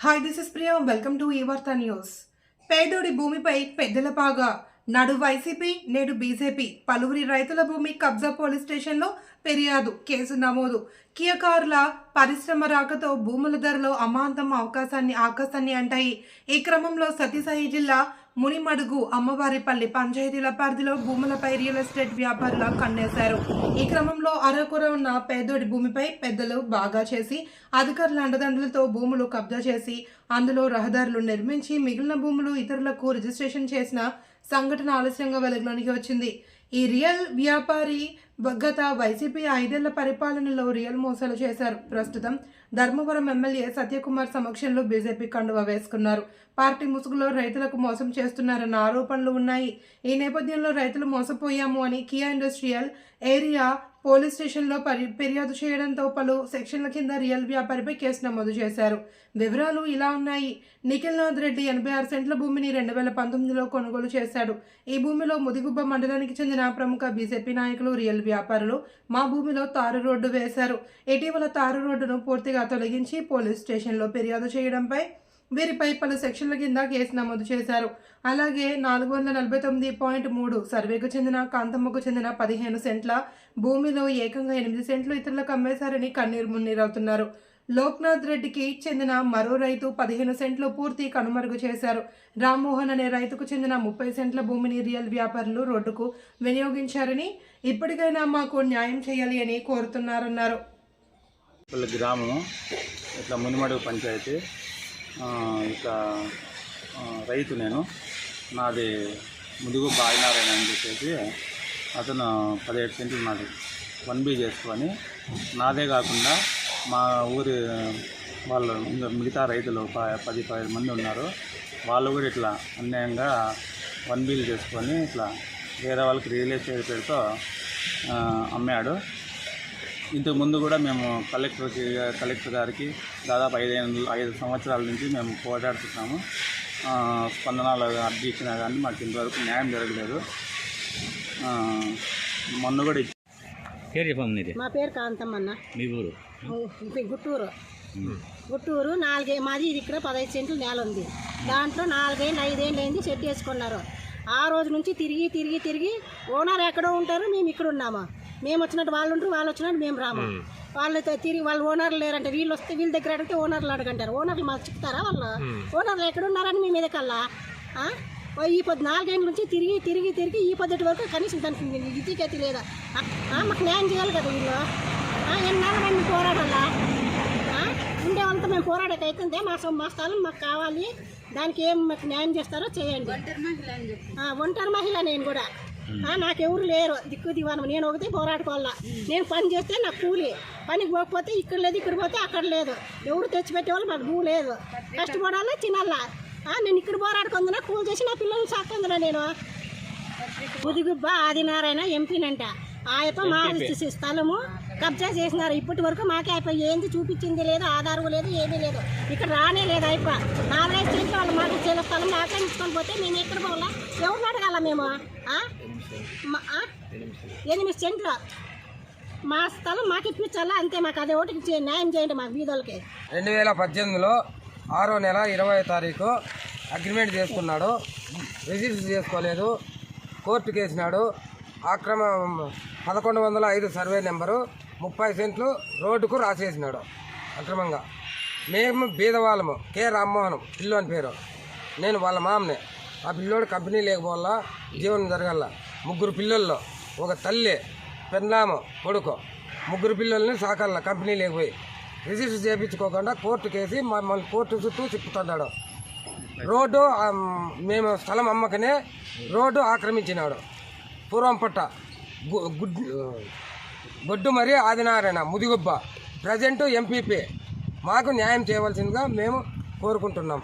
Hi this is Priya welcome to ఈ వార్త news పేదోడి భూమిపై పెద్దల పాగా నడు వైసీపీ నేడు బీజేపీ. పలువురి రైతుల భూమి కబ్జా పోలీస్ స్టేషన్లో ఫిర్యాదు కేసు నమోదు. కియకారుల పరిశ్రమ రాకతో భూముల ధరలో అమాంతం అవకాశాన్ని ఆకాశాన్ని అంటాయి ఈ క్రమంలో సతీసాయి జిల్లా మునిమడుగు అమ్మవారిపల్లి పంచాయతీల పరిధిలో భూములపై రియల్ ఎస్టేట్ వ్యాపారుల కన్నేశారు. ఈ క్రమంలో అరకొర ఉన్న పేదోడి భూమిపై పెద్దలు బాగా చేసి అధికారుల అండదండలతో భూములు కబ్జా చేసి అందులో రహదారులు నిర్మించి మిగిలిన భూములు ఇతరులకు రిజిస్ట్రేషన్ చేసిన సంఘటన ఆలస్యంగా వెలుగులోనికి వచ్చింది. ఈ రియల్ వ్యాపారి గత వైసీపీ ఐదేళ్ళ పరిపాలనలో రియల్ మోసాలు చేశారు. ప్రస్తుతం ధర్మవరం ఎమ్మెల్యే సత్యకుమార్ సమక్షంలో బీజేపీ కండువా వేసుకున్నారు. పార్టీ ముసుగులో రైతులకు మోసం చేస్తున్నారన్న ఆరోపణలు ఉన్నాయి. ఈ నేపథ్యంలో రైతులు మోసపోయాము అని కియా ఇండస్ట్రియల్ ఏరియా పోలీస్ స్టేషన్లో పరి ఫిర్యాదు చేయడంతో పలు సెక్షన్ల కింద రియల్ వ్యాపారిపై కేసు నమోదు చేశారు. వివరాలు ఇలా ఉన్నాయి. నిఖిల్నాథ్ రెడ్డి ఎనభై ఆరు సెంట్ల భూమిని రెండు వేల పంతొమ్మిదిలో కొనుగోలు చేశాడు. ఈ భూమిలో ముదిగుబ్బ మండలానికి చెందిన ప్రముఖ బీజేపీ నాయకులు రియల్ వ్యాపారులు మా భూమిలో తారు రోడ్డు వేశారు. ఇటీవల తారు రోడ్డును పూర్తిగా తొలగించి పోలీస్ స్టేషన్లో ఫిర్యాదు చేయడంపై వీరిపై పలు సెక్షన్ల కింద కేసు నమోదు చేశారు. అలాగే నాలుగు వందల నలభై తొమ్మిది పాయింట్ మూడు సర్వేకు చెందిన కాంతమ్మకు చెందిన పదిహేను సెంట్ల భూమిలో ఏకంగా ఎనిమిది సెంట్లు ఇతరులకు అమ్మేశారని కన్నీరు మున్నీరవుతున్నారు. లోక్నాథ్ రెడ్డికి చెందిన మరో రైతు పదిహేను సెంట్లు పూర్తి కనుమరుగు చేశారు. రామ్మోహన్ అనే రైతుకు చెందిన ముప్పై సెంట్ల భూమిని రియల్ వ్యాపారులు రోడ్డుకు వినియోగించారని ఇప్పటికైనా మాకు న్యాయం చేయాలి అని కోరుతున్నారన్నారు. గ్రామం ఇట్లా మునిమడుగు పంచాయతీ. ఇట్లా రైతు నేను. నాది ముదుగు బాయినారాయణ అని చెప్పేసి అతను పదిహేడు సెంట్లు నాది. వన్ బీ చేసుకొని నాదే కాకుండా మా ఊరి వాళ్ళు ఇంకా మిగతా రైతులు ప- పది పదిహేను మంది ఉన్నారు. వాళ్ళు కూడా ఇట్లా అన్యాయంగా వన్ బీలు చేసుకొని ఇట్లా వేరే వాళ్ళకి రియల్ ఎస్టేట్ పేరుతో అమ్మాడు. ఇంతకు ముందు కూడా మేము కలెక్టర్కి కలెక్టర్ గారికి దాదాపు ఐదు ఐదు సంవత్సరాల నుంచి మేము పోరాడుతున్నాము. ఆ, స్పందనలు అర్జీ ఇచ్చినా కానీ మాకు ఇంతవరకు న్యాయం జరగలేదు. ఆ, మొన్న కూడా ఇచ్చి- పేరు నీది మా పేరు కాంతమ్మన్న. మీ ఊరు? గుట్టూరు. గుట్టూరు నాలుగే మాది ఇది ఇక్కడ పదహైదు సెంట్లు నేల ఉంది. దాంట్లో నాలుగేళ్ళు ఐదేళ్ళు అయింది సెట్ వేసుకున్నారు. ఆ రోజు నుంచి తిరిగి తిరిగి తిరిగి ఓనర్ ఎక్కడో ఉంటారు మేము ఇక్కడ ఉన్నాము. మేము వచ్చినట్టు వాళ్ళు ఉంటారు వాళ్ళు వచ్చినట్టు మేము రాము. వాళ్ళతో తిరిగి వాళ్ళు ఓనర్లు లేరంటే వీళ్ళు వస్తే వీళ్ళ దగ్గర అడిగితే ఓనర్లు అడగంటారు. ఓనర్లు మాకు చెప్తారా వాళ్ళు? ఓనర్లు ఎక్కడ ఉన్నారని మేము ఎదకల్లా ఈ పొద్దు నాలుగేళ్ళ నుంచి తిరిగి తిరిగి తిరిగి ఈ పొద్దుటి వరకు కనీసం దానికి ఇదిగతి లేదా మాకు న్యాయం చేయాలి కదా వీళ్ళు. ఆ, ఎన్నాళ్ళు మేము పోరాడాలా? ఆ? ఉండే వాళ్ళతో మేము పోరాడక అవుతుందే మా మా స్థలం మాకు కావాలి. దానికి ఏం మాకు న్యాయం చేస్తారో చేయండి. ఆ, ఒంటరి మహిళ నేను కూడా. నాకెవరు లేరు. దిక్కు దివానం నేను ఒకటే పోరాడుకోవాలా. నేను పని చేస్తే నాకు కూలి. పనికి పోకపోతే ఇక్కడ లేదు ఇక్కడ పోతే అక్కడ లేదు. ఎవరు తెచ్చిపెట్టేవాళ్ళు మాకు భూ లేదు. కష్టపడాలా తినాలా? నేను ఇక్కడ పోరాడుకుందినా కూలి చేసి నా పిల్లల్ని సాకుందినా నేను. ముదిగుబ్బ ఆదినారాయణ ఎంపీనంట. ఆయప్ప మా స్థలము కబ్జా చేసినారు. ఇప్పటి వరకు మాకే అయిపో ఏంది చూపించింది లేదు ఆధారం లేదు ఏమీ లేదు. ఇక్కడ రానే లేదు అయిపో నాలుగైదు సెంట్లు వాళ్ళు మాకు ఇచ్చిన స్థలం ఆక్రమించుకొని పోతే మేము ఎక్కడ పోవాలా? ఎవరిని అడగాల మేము? ఆ? ఆ? ఎనిమిది సెంట్లు. మా స్థలం మాకు ఇప్పించాలా? అంతే మాకు అదే ఒకటి ఇచ్చి న్యాయం చేయండి మాకు బీదోళ్ళకి. రెండు వేల పద్దెనిమిదిలో ఆరో నెల ఇరవై తారీఖు అగ్రిమెంట్ చేసుకున్నాడు. రిజిస్టర్ చేసుకోలేదు. కోర్టుకు వేసినాడు ఆక్రమ పదకొండు వందల ఐదు సర్వే నెంబరు ముప్పై సెంట్లు రోడ్డుకు రాసేసినాడు. అక్రమంగా. మేము బీదవాళ్ళము. కె. రామ్మోహన్. అని పేరు. నేను వాళ్ళ మామనే. ఆ పిల్లోడు కంపెనీ లేకపోవాలా? జీవనం జరగాల. ముగ్గురు పిల్లల్లో ఒక తల్లి పెన్నామ కొడుకు. ముగ్గురు పిల్లల్ని సాకల్లా కంపెనీ లేకపోయి. రిజిస్టర్ చేయించుకోకుండా కోర్టు కేసి మమ్మల్ని కోర్టు చుట్టూ చిక్కుతున్నాడు రోడ్డు మేము స్థలం అమ్మకనే రోడ్డు ఆక్రమించినాడు. పూర్వం పట్ట గు- గుడ్ గొడ్డు మరి ఆదినారాయణ ముదిగుబ్బ ప్రజెంట్ ఎంపీపీ. మాకు న్యాయం చేయవలసిందిగా మేము కోరుకుంటున్నాం.